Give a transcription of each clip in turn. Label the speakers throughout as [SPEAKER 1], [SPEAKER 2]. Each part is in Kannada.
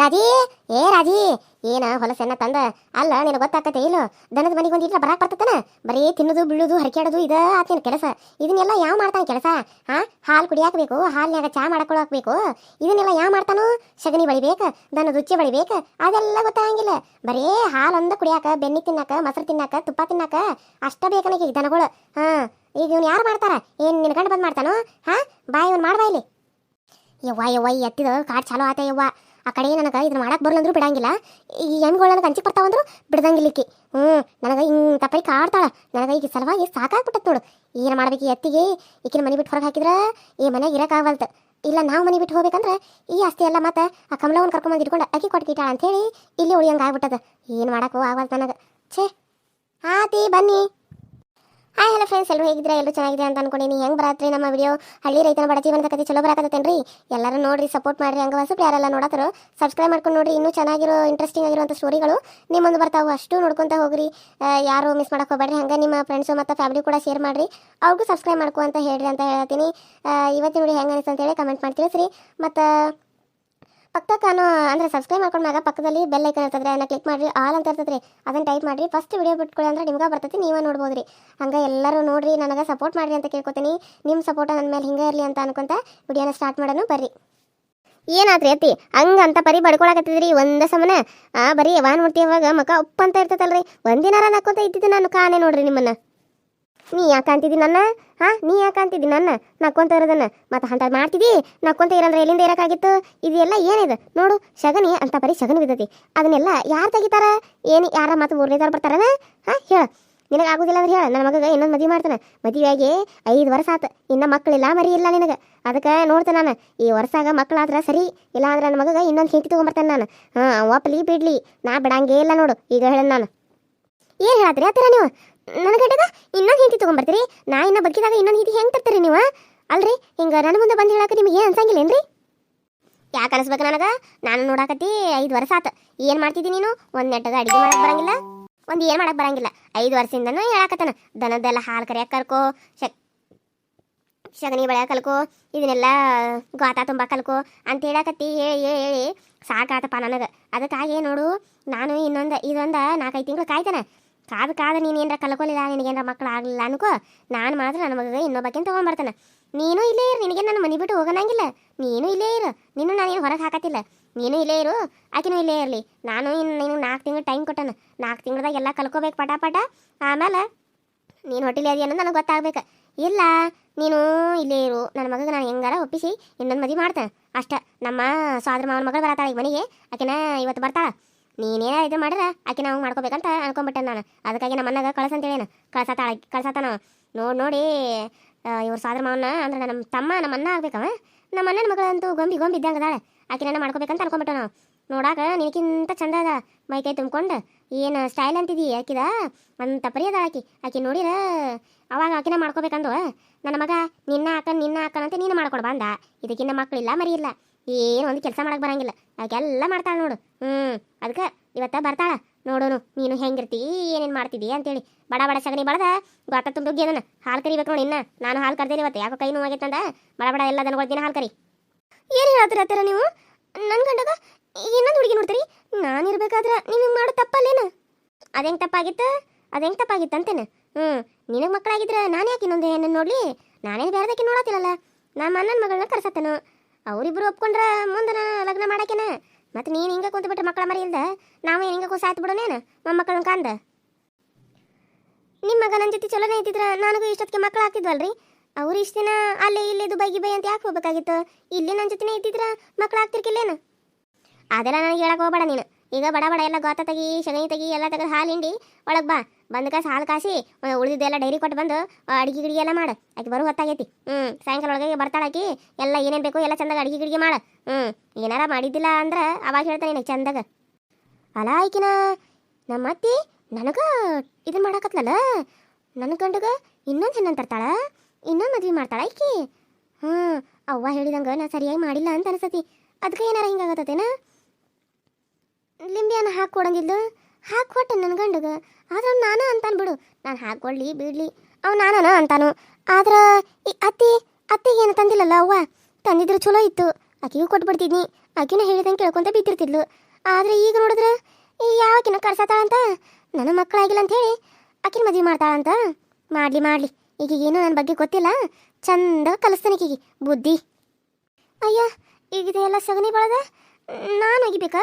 [SPEAKER 1] ರಾಜಿ, ಏ ರಾಜಿ, ಏನ ಹೊಲಸೆನ್ನ ತಂದ? ಅಲ್ಲ, ನಿನಗೆ ಗೊತ್ತಾಕತೆ ಇಲ್ಲ, ದನದ ಮನೆಗೆ ಒಂದು ಇಟ್ರ ಬರಾಕ್ ಬರ್ತತನ? ಬರೀ ತಿನ್ನೋದು, ಬೀಳೋದು, ಹರಕ್ಯಾಡೋದು, ಇದ ಆತನ ಕೆಲಸ? ಇದನ್ನೆಲ್ಲ ಯಾವ ಮಾಡ್ತಾನ ಕೆಲಸ? ಹಾ ಹಾಲು ಕುಡಿಯಾಕ ಬೇಕು ಹಾಲ್ನ್ಯಾಗ ಚಾ ಬೇಕು ಇದನ್ನೆಲ್ಲ ಯಾವ ಮಾಡ್ತಾನು? ಸಗಣಿ ಬಳಿಬೇಕು, ದನದ ಉಚ್ಚೆ ಬಳಿಬೇಕು, ಅದೆಲ್ಲ ಗೊತ್ತಾಗಂಗಿಲ್ಲ. ಬರೀ ಹಾಲು ಒಂದ ಕುಡಿಯಾಕ ಬೆನ್ನಿ ತಿನ್ನಾಕ, ಮೊಸರು ತಿನ್ನಾಕ, ತುಪ್ಪ ತಿನ್ನಾಕ, ಅಷ್ಟ ಬೇಕನಿಗೆ ಈಗ ದನಗಳು. ಹಾ, ಈಗ ಇವ್ನು ಯಾರು ಮಾಡ್ತಾರ? ಏನ್ ನಿನ್ ಗಂಡ ಬಂದ್ ಮಾಡ್ತಾನೋ? ಹಾ ಬಾಯ್ ಇವ್ನು ಮಾಡ್ಬಾ ಇಲ್ಲಿ. ಯವ್ವ ಯವ್ವ ಎತ್ತಿದ ಕಾಡು ಚಾಲೋ ಆತ ಯವ್ವ. ಆ ಕಡೆ ನನಗೆ ಇದನ್ನ ಮಾಡಕ್ಕೆ ಬರ್ಲಂದ್ರೂ ಬಿಡಂಗಿಲ್ಲ. ಈ ಹೆಣ್ಗಳು ನನಗೆ ಅಂಚಿಕ್ ಬರ್ತಾವಂದ್ರು ಬಿಡ್ದಂಗಿಲ್ಲ ಈಕಿ ಹ್ಞೂ ನನಗೆ ಹಿಂಗೆ ತಪ್ಪೈ ಕಾಡ್ತಾಳ. ನನಗೆ ಈಗ ಸಲುವಾಗಿ ಸಾಕಾಗ್ಬಿಟ್ಟತ್ ನೋಡು. ಏನು ಮಾಡ್ಬೇಕು ಈ ಅತ್ತಿಗೆ? ಈಕಿನ ಮನೆ ಬಿಟ್ಟು ಹೊರಗೆ ಹಾಕಿದ್ರೆ ಈ ಮನೆಗೆ ಇರೋಕ್ಕಾಗಲ್ತು ಇಲ್ಲ ನಾವು ಮನೆ ಬಿಟ್ಟು ಹೋಗ್ಬೇಕಂದ್ರೆ ಈ ಆಸ್ತಿ ಎಲ್ಲ ಮತ್ತೆ ಆ ಕಮಲವನ್ನು ಕರ್ಕೊಂಬಂದು ಇಟ್ಕೊಂಡು ಅಕ್ಕಿ ಕೊಟ್ಕಿಟ್ಟಾಳ ಅಂತೇಳಿ ಇಲ್ಲಿ ಉಳಿಯಂಗೆ ಆಗ್ಬಿಟ್ಟದ. ಏನು ಮಾಡೋಕ್ಕೂ ಆಗಲ್ತ ನನಗೆ. ಛೇ, ಆತಿ ಬನ್ನಿ. ಹಾಯ್ ಹಲೋ ಫ್ರೆಂಡ್ಸ್ ಎಲ್ಲರೂ ಹೇಗಿದ್ರೆ ಎಲ್ಲರೂ ಚೆನ್ನಾಗಿದೆ ಅಂತ ಅನ್ಕೊಂಡಿನಿ ಹೆಂಗ್ ಬರತ್ರಿ ನಮ್ಮ ವಿಡಿಯೋ ಹಳ್ಳಿ ರೈತನ ಬಡ ಜೀವನದ ಕತೆ ಚಲೋ ಬರಕತ್ತೇನ್ರಿ? ಎಲ್ಲರೂ ನೋಡ್ರಿ ಸಪೋರ್ಟ್ ಮಾಡ್ರಿ ಹಂಗ ಹೊಸಬ್ರು ಯಾರೆಲ್ಲ ನೋಡತ್ತರು ಸಬ್ಸ್ಕ್ರೈಬ್ ಮಾಡ್ಕೊಂಡು ನೋಡ್ರಿ. ಇನ್ನೂ ಚೆನ್ನಾಗಿರೋ ಇಂಟ್ರೆಸ್ಟಿಂಗ್ ಆಗಿರುವಂಥ ಸ್ಟೋರಿಗಳು ನಿಮ್ಮ ಮುಂದೆ ಬರ್ತಾವು. ಅಷ್ಟು ನೋಡ್ಕೊಂತ ಹೋಗ್ರಿ. ಯಾರು ಮಿಸ್ ಮಾಡಕ್ಕೆ ಹೋಗ್ಬೇಡ್ರಿ. ಹಂಗೆ ನಿಮ್ಮ ಫ್ರೆಂಡ್ಸು ಮತ್ತು ಫ್ಯಾಮಿಲಿ ಕೂಡ ಶೇರ್ ಮಾಡ್ರಿ. ಅವ್ರಿಗೂ ಸಬ್ಸ್ಕ್ರೈಬ್ ಮಾಡ್ಕೊ ಅಂತ ಹೇಳ್ರಿ ಅಂತ ಹೇಳ್ತೀನಿ ಇವತ್ತಿನ ನೋಡಿ ಹೆಂಗೆ ಅನಿಸ್ತು ಅಂತೇಳಿ ಕಮೆಂಟ್ ಮಾಡ್ತೀವಿ ತಿಳಿಸ್ರಿ ಮತ್ತು ಪಕ್ಕಕ್ಕಾನು ಅಂದ್ರೆ ಸಬ್ಸ್ಕ್ರೈಬ್ ಮಾಡ್ಕೊಂಡಾಗ ಪಕ್ಕದಲ್ಲಿ ಬೆಲ್ ಐಕನ್ ಇರ್ತದೆ ಅದನ್ನ ಕ್ಲಿಕ್ ಮಾಡಿರಿ ಆಲ್ ಅಂತ ರೀ ಅದನ್ನ ಟೈಪ್ ಮಾಡಿರಿ. ಫಸ್ಟ್ ವಿಡಿಯೋ ಬಿಟ್ಕೊಳ್ಳಿ ಅಂದ್ರೆ ನಿಮ್ಗೆ ಬರ್ತೈತಿ, ನೀವೇ ನೋಡ್ಬೋದ್ರಿ. ಹಂಗೆ ಎಲ್ಲರೂ ನೋಡಿರಿ, ನನಗೆ ಸಪೋರ್ಟ್ ಮಾಡಿರಿ ಅಂತ ಕೇಳ್ಕೊತೀನಿ. ನಿಮ್ಮ ಸಪೋರ್ಟ್ ನನ್ನ ಮೇಲೆ ಹಿಂಗೆ ಇರಲಿ ಅಂತ ಅನ್ಕೊಂತ ವಿಡಿಯೋನ ಸ್ಟಾರ್ಟ್ ಮಾಡೋಣ, ಬರ್ರಿ. ಏನಾದ್ರಿ ಅತ್ತಿ? ಹಂಗಂತ ಪರಿ ಬಡ್ಕೊಳಕತ್ತಿದ್ರಿ, ಒಂದ ಸಮನ? ಆ, ಬರೀ ವಾನ್ ಮುಟ್ಟಿ ಅವಾಗ ಮಕ ಉಪ್ಪಂತ ಇರ್ತೈತಲ್ರಿ? ಒಂದಿನಾರ ನಕ್ಕೊಂತ ಇದ್ದಿದ್ದು ನಾನು ಕಾಣೆ ನೋಡ್ರಿ ನಿಮ್ಮನ್ನ. ನೀ ಯಾಕೆ ಅಂತಿದ್ದಿ ನನ್ನ? ಹಾ, ನೀ ಯಾಕೆ ಅಂತಿದ್ದಿ ನನ್ನ? ನಕ್ಕೊಂತ ಇರೋದನ್ನ. ಮತ್ತೆ ಅಂಥದ್ದು ಮಾಡ್ತಿದ್ದಿ? ನಕ್ಕೊಂತ ಇರಂದ್ರೆ ಎಲ್ಲಿಂದ ಇರೋಕ್ಕಾಗಿತ್ತು ಇದೆಲ್ಲ ಏನಿದೆ? ನೋಡು ಶಗನಿ ಅಂತ ಬರೀ ಶಗನಿ ಬಿದ್ದತಿ. ಅದನ್ನೆಲ್ಲ ಯಾರು ತೆಗಿತಾರ? ಏನು ಯಾರ ಮತ್ತೆ ಮೂರನೇದಾರ ಬರ್ತಾರನ? ಹಾ, ಹೇಳ. ನಿನಗೆ ಆಗೋದಿಲ್ಲ ಅಂದ್ರೆ ಹೇಳ. ನನ್ನ ಮಗಗೆ ಇನ್ನೊಂದು ಮದುವೆ ಮಾಡ್ತಾನೆ. ಮದುವೆಯಾಗಿ ಐದು ವರ್ಷ ಆತು. ಇನ್ನ ಮಕ್ಕಳಿಲ್ಲ ಮರಿ ಇಲ್ಲ ನಿನಗೆ. ಅದಕ್ಕೆ ನೋಡ್ತೆ ನಾನು. ಈ ವರ್ಷಾಗ ಮಕ್ಕಳಾದ್ರೆ ಸರಿ. ಇಲ್ಲ ಅಂದ್ರೆ ನನ್ನ ಮಗಗೆ ಇನ್ನೊಂದು ಹೆಂಡತಿ ತೊಗೊಂಬರ್ತೇನೆ ನಾನು. ಹಾಂ ಒಪ್ಪಲಿ ಬಿಡ್ಲಿ. ನಾ ಬಿಡಂಗೇ ಇಲ್ಲ ನೋಡು. ಈಗ ಹೇಳ ನಾನು. ಏನು ಹೇಳತ್ರಿ? ಆತರ ನೀವು. ನನ್ನ ಗಂಟೆಗ ಇನ್ನೊಂದು ಹೆಂಡತಿ ತೊಗೊಂಬರ್ತೀರಿ? ನಾ ಇನ್ನ ಬದುಕಿದಾಗ ಇನ್ನೊಂದು ಹೆಂಡತಿ ಹೆಂಗೆ ತರ್ತೀರಿ ನೀವು? ಅಲ್ರಿ, ಹಿಂಗೆ ನನ್ನ ಮುಂದೆ ಬಂದು ಹೇಳಕ್ಕೆ ನಿಮಗೆ ಏನು ಅನ್ಸಂಗಿಲ್ಲೇನ್ರಿ ಯಾಕೆ ಅನಿಸ್ಬೇಕು ನನಗೆ? ನಾನು ನೋಡಾಕತ್ತಿ ಐದು ವರ್ಷ ಆತು. ಏನು ಮಾಡ್ತಿದ್ದೀನಿ ನೀನು? ಒಂದು ನೆಟ್ಟದ ಅಡುಗೆ ಮಾಡಕ್ಕೆ ಬರಂಗಿಲ್ಲ. ಒಂದು ಏನು ಮಾಡಕ್ಕೆ ಬರಂಗಿಲ್ಲ. ಐದು ವರ್ಷದಿಂದನೂ ಹೇಳಕತ್ತಾನ. ದನದ್ದೆಲ್ಲ ಹಾಲು ಕರಿಯಕ್ಕೆ ಕಲ್ಕೋ, ಶಕ್ ಶಗನಿ ಬೆಳೆಯ ಕಲ್ಕೋ, ಇದನ್ನೆಲ್ಲ ಗಾತ ತುಂಬ ಕಲ್ಕೋ ಅಂತ ಹೇಳಕತ್ತಿ ಹೇಳಿ ಹೇಳಿ ಹೇಳಿ ಸಾಕಾತಪ್ಪ ನನಗೆ. ಅದಕ್ಕಾಗಿ ನೋಡು, ನಾನು ಇನ್ನೊಂದು, ಇದೊಂದು ನಾಲ್ಕೈದು ತಿಂಗಳು ಕಾಯ್ತಾನೆ. ಕಾದು ಕಾದು ನೀನು ಏನಾರ ಕಲ್ಕೊಲಿಲ್ಲ ನಿನಗೇನಾರ ಮಕ್ಕಳು ಆಗಲಿಲ್ಲ ಅನ್ಕೋ, ನಾನು ಮಾತ್ರ ನನ್ನ ಮಗ ಇನ್ನೊಬ್ಬಕ್ಕಿಂತ ತೊಗೊಂಬರ್ತಾನೆ. ನೀನು ಇಲ್ಲೇ ಇರು, ನಿನಗೆ ನನ್ನ ಮನೆ ಬಿಟ್ಟು ಹೋಗೋಣಂಗಿಲ್ಲ ನೀನು ಇಲ್ಲೇ ಇರು ನೀನು ನಾನೇನು ಹೊರಗೆ ಹಾಕತ್ತಿಲ್ಲ. ನೀನು ಇಲ್ಲೇ ಇರು, ಆಕಿನೂ ಇಲ್ಲೇ ಇರಲಿ. ನಾನು ಇನ್ನು ನೀನು ನಾಲ್ಕು ತಿಂಗಳು ಟೈಮ್ ಕೊಟ್ಟನು. ನಾಲ್ಕು ತಿಂಗಳದಾಗ ಎಲ್ಲ ಕಲ್ಕೋಬೇಕು ಪಟ ಪಟ. ಆಮೇಲೆ ನೀನು ಹೊಟ್ಟಿಲಿ ಅದಿ ಅನ್ನೋದು ನನಗೆ ಗೊತ್ತಾಗ್ಬೇಕು. ಇಲ್ಲ, ನೀನು ಇಲ್ಲೇ ಇರು. ನನ್ನ ಮಗಗೆ ನಾನು ಹೆಂಗಾರ ಒಪ್ಪಿಸಿ ಇನ್ನೊಂದು ಮದುವೆ ಮಾಡ್ತೇನೆ. ಅಷ್ಟೇ, ನಮ್ಮ ಸಾದ್ರ ಮಾವನ ಮಗಳು ಬರತ್ತಾಳೆ ಈಗ ಮನೆಗೆ. ಆಕೆನ ಇವತ್ತು ಬರ್ತಾಳ. ನೀನೇನ ಇದು ಮಾಡ್ರ ಆಕೆ ನಾವು ಮಾಡ್ಕೋಬೇಕಂತ ಅನ್ಕೊಂಬಿಟ್ಟೆ ನಾನು. ಅದಕ್ಕಾಗಿ ನಮ್ಮ ಅಣ್ಣಗ ಕಳ್ಸಂತೇಳೇನು ಕಳ್ಸತ್ತಾಳ ಕಳ್ಸತ್ತಾನ ನೋಡಿ ನೋಡಿ ಇವ್ರ ಸಾದ್ರ ಮಾವನ ಅಂದ್ರೆ ನಮ್ಮ ತಮ್ಮ ನಮ್ಮ ಅನ್ನ ಆಗ್ಬೇಕವ. ನಮ್ಮ ಅಣ್ಣನ ಮಗಳಂತೂ ಗೊಂಬಿ ಗೊಂಬಿ ಇದ್ದಂಗೆ ಅದಾಳೆ. ಆಕಿನ ಮಾಡ್ಕೋಬೇಕಂತ ಅನ್ಕೊಂಬಿಟ್ಟೆ ನಾವು. ನೋಡಾಕ ನಿನಕಿಂತ ಚಂದ ಅದ. ಮೈ ಕೈ ತುಂಬ್ಕೊಂಡು ಏನು ಸ್ಟೈಲ್ ಅಂತಿದಿ ಆಕಿದ ಅಂತ ಪರಿ ಅದ ಆಕಿ. ಆಕಿ ನೋಡಿರ, ಅವಾಗ ಆಕಿನ ಮಾಡ್ಕೋಬೇಕಂದು ನನ್ನ ಮಗ ನಿನ್ನ ಹಾಕ ನಿನ್ನ ಹಾಕನ್ ಅಂತ ನೀನು ಮಾಡ್ಕೊಡ್ ಬಂದ. ಇದಕ್ಕಿನ್ನ ಮಕ್ಕಳಿಲ್ಲ ಮರಿ ಇಲ್ಲ ಏನು ಒಂದು ಕೆಲಸ ಮಾಡಕ್ಕೆ ಬರಂಗಿಲ್ಲ. ಅದಕ್ಕೆಲ್ಲ ಮಾಡ್ತಾಳೆ ನೋಡು. ಹ್ಞೂ ಅದಕ್ಕೆ ಇವತ್ತ ಬರ್ತಾಳ. ನೋಡೋನು, ನೀನು ಹೆಂಗಿರ್ತಿ, ಏನೇನು ಮಾಡ್ತಿದ್ದಿ ಅಂತೇಳಿ. ಬಡ ಬಡ ಸಗಣಿ ಬಳದ ಗೊತ್ತ ತುಂಬಿ ಅದನ್ನ. ಹಾಲು ಕರಿಬೇಕು ನೋಡಿ ಇನ್ನ. ನಾನು ಹಾಲು ಕರ್ದೇನೆ ಇವತ್ತು. ಯಾಕೋ ಕೈ ನೋವಾಗೈತಂದ ಬಡ ಬಡ ಎಲ್ಲ ದನಗಳ ದಿನ ಹಾಲು ಕರಿ. ಏನು ಹೇಳ್ತೀರ ನೀವು? ನನ್ನ ಗಂಡಗ ಇನ್ನೊಂದು ಹುಡುಗಿ ನೋಡ್ತೀರಿ. ನಾನು ಇರ್ಬೇಕಾದ್ರೆ ನೀವು ಮಾಡೋ ತಪ್ಪಲ್ಲೇನು? ಅದೆಂಗೆ ತಪ್ಪಾಗಿತ್ತು? ಹೆಂಗೆ ತಪ್ಪಾಗಿತ್ತು ಅಂತೇನೆ? ಹ್ಞೂ ನಿನಗೆ ಮಕ್ಕಳಾಗಿದ್ರೆ ನಾನು ಯಾಕೆ ಇನ್ನೊಂದು ಏನನ್ನು ನೋಡಲಿ? ನಾನೇನು ಬೇರೆದಕ್ಕೆ ನೋಡತ್ತಿಲ್ಲಲ್ಲ? ನಮ್ಮ ಅಣ್ಣನ ಮಗಳನ್ನ ಕರ್ಸತ್ತನು. ಅವರಿಬ್ಬರು ಒಪ್ಕೊಂಡ್ರೆ ಮುಂದೆ ನಾನು ಲಗ್ನ ಮಾಡಾಕೇನ? ಮತ್ತೆ ನೀನು ಹಿಂಗೆ ಕುಂತ್ಬಿಟ್ರೆ ಮಕ್ಕಳ ಮರಿ ಇಲ್ದ? ನಾವು ಹಿಂಗೆ ಕೂಸ ಆಯ್ತು ಬಿಡೋನೇನು ಮೊಮ್ಮಕ್ಕಳನ್ನ ಕಾಂದ? ನಿಮ್ಮ ಮಗ ನನ್ನ ಜೊತೆ ಚಲೋನೇ ಇದ್ದಿದ್ರ ನನಗೂ ಇಷ್ಟೊತ್ತಿಗೆ ಮಕ್ಕಳು ಆಗ್ತಿದ್ವಲ್ರಿ? ಅವ್ರು ಇಷ್ಟು ದಿನ ಅಲ್ಲೇ ಇಲ್ಲಿ ದುಬೈ ಗಿಬೈ ಅಂತ ಯಾಕೆ ಹೋಗ್ಬೇಕಾಗಿತ್ತು? ಇಲ್ಲಿ ನನ್ನ ಜೊತೆನೇ ಇದ್ದಿದ್ರ ಮಕ್ಕಳು ಆಗ್ತಿರ್ಕಿಲ್ಲೇನು? ಅದೆಲ್ಲ ನನಗೆ ಹೇಳಕ್ಕೆ ಹೋಗ್ಬೇಡ ನೀನು. ಈಗ ಬಡ ಬಡ ಎಲ್ಲ ಗೋತ ತೆಗಿ ಶಗಣಿ ತೆಗಿ, ಎಲ್ಲ ತೆಗೆದು ಹಾಲು ಹಿಂಡಿ ಒಳಗೆ ಬಾ. ಬಂದ ಕಾಸು ಹಾಲು ಕಾಸಿ ಉಳಿದಿದ್ದೆಲ್ಲ ಡೈರಿ ಕೊಟ್ಟು ಬಂದು ಅಡಿಗೆ ಗಿಡಿಗೆ ಎಲ್ಲ ಮಾಡು. ಆಕೆ ಬರೋ ಹೊತ್ತಾಗೈತಿ. ಹ್ಞೂ ಸಾಯಂಕಾಲ ಒಳಗೆ ಬರ್ತಾಳಾಕಿ ಎಲ್ಲ ಏನೇನು ಬೇಕು ಎಲ್ಲ ಚಂದಾಗ ಅಡಿಗೆ ಗಿಡಿಗೆ ಮಾಡು. ಹ್ಞೂ ಏನಾರ ಮಾಡಿದ್ದಿಲ್ಲ ಅಂದ್ರೆ ಅವಾಗ ಹೇಳ್ತಾನೆ ನಿನಗೆ ಚಂದಾಗ. ಅಲ್ಲ ಆಯ್ಕಿನ ನಮ್ಮ ಅತ್ತಿ ನನಗ ಇದನ್ನ ಮಾಡಾಕತ್ಲಲ್ಲ? ನನ್ನ ಗಂಡಗ ಇನ್ನೊಂದು ಹೆಣ್ಣು ತರ್ತಾಳ? ಇನ್ನೊಂದು ಮದ್ವೆ ಮಾಡ್ತಾಳ ಈಕಿ ಹ್ಞೂ ಅವ್ವ ಹೇಳಿದಂಗೆ ನಾ ಸರಿಯಾಗಿ ಮಾಡಿಲ್ಲ ಅಂತ ಅನ್ಸತಿ. ಅದಕ್ಕೆ ಏನಾರ ಹಿಂಗಾಗತ್ತೇನ ಲಿಂಬಿಯನ್ನು ಹಾಕಿ ಕೊಡಂಗಿಲ್ಲ ಹಾಕಿ ಕೊಟ್ಟೆ ನನ್ನ ಗಂಡಗ. ಆದ್ರೆ ನಾನು ಅಂತಾನು ಬಿಡು. ನಾನು ಹಾಕೊಡ್ಲಿ ಬಿಡ್ಲಿ. ಅವ್ ನಾನ ಅಂತಾನು. ಆದ್ರೆ ಈ ಅತ್ತಿ ಅತ್ತಿಗೆ ಏನು ತಂದಿಲ್ಲಲ್ಲ ಅವ್ವ? ತಂದಿದ್ರೆ ಚಲೋ ಇತ್ತು. ಆಕಿಗೂ ಕೊಟ್ಬಿಡ್ತಿದ್ನಿ. ಆಕಿನ ಹೇಳಿದಂಗೆ ಕೇಳ್ಕೊಂತ ಬಿದ್ದಿರ್ತಿದ್ಲು. ಆದ್ರೆ ಈಗ ನೋಡಿದ್ರೆ ಈ ಯಾಕಿನ ಕರ್ಸತಾಳಂತ? ನನ್ನ ಮಕ್ಕಳಾಗಿಲ್ಲ ಅಂತ ಹೇಳಿ ಆಕಿನ ಮದುವೆ ಮಾಡ್ತಾಳಂತ? ಮಾಡ್ಲಿ ಮಾಡ್ಲಿ. ಏನು ನನ್ನ ಬಗ್ಗೆ ಗೊತ್ತಿಲ್ಲ. ಚಂದ ಕಲಿಸ್ತಾನೆ ಈಗಿಗೆ ಬುದ್ಧಿ. ಅಯ್ಯ, ಈಗ ಇದೆಲ್ಲ ಸಗಣಿ ಬಳದ ನಾನು ಅಗಿಬೇಕಾ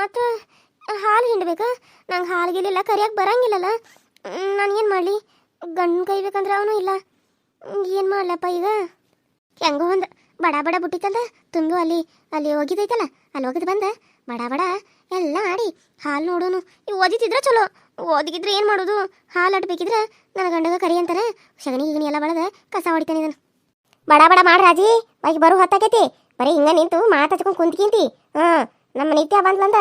[SPEAKER 1] ಮತ್ತು ಹಾಲು ಹಿಂಡ್ಬೇಕು. ನಂಗೆ ಹಾಲು ಗಿಲಿಲ್ಲ ಕರಿಯಕ್ಕೆ ಬರಂಗಿಲ್ಲಲ್ಲ. ನಾನು ಏನು ಮಾಡಲಿ? ಗಂಡು ಕೈಬೇಕಂದ್ರೆ ಅವನು ಇಲ್ಲ. ಏನು ಮಾಡಲಪ್ಪ ಈಗ? ಹೆಂಗೋ ಒಂದು ಬಡ ಬಡ ಬಿಟ್ಟಿತ್ತಲ್ಲ ತುಂಬು ಅಲ್ಲಿ ಅಲ್ಲಿ ಹೋಗಿದೈತಲ್ಲ, ಅಲ್ಲಿ ಹೋಗಿದ್ ಬಂದ. ಬಡ ಬಡ, ಎಲ್ಲ ಆಡಿ ಹಾಲು ನೋಡೋನು. ಇವು ಓದಿತಿದ್ರೆ ಚಲೋ. ಓದಿಗಿದ್ರೆ ಏನು ಮಾಡೋದು? ಹಾಲು ಅಡ್ಬೇಕಿದ್ರೆ ನನ್ನ ಗಂಡಗ ಕರಿ ಅಂತಾರೆ ಸಗಣಿ ಗಿಗಣಿ ಎಲ್ಲ ಬಳದ ಕಸ ಹೊಡಿತಾನೆ ಇದನ್ನು ಬಡ ಬಡ ಮಾಡ್ರಾಜಿ ಬಾಗಿ ಬರೋ ಹೊತ್ತಾಕೈತಿ ಬರೀ ಹಿಂಗೆ ನಿಂತು ಮಾತಾಡ್ಕೊಂಡು ಕುಂತ್ಕಿಂತಿ. ಹಾಂ ನಮ್ಮ ನಿತ್ಯ ಬಂದ್ಲಂದ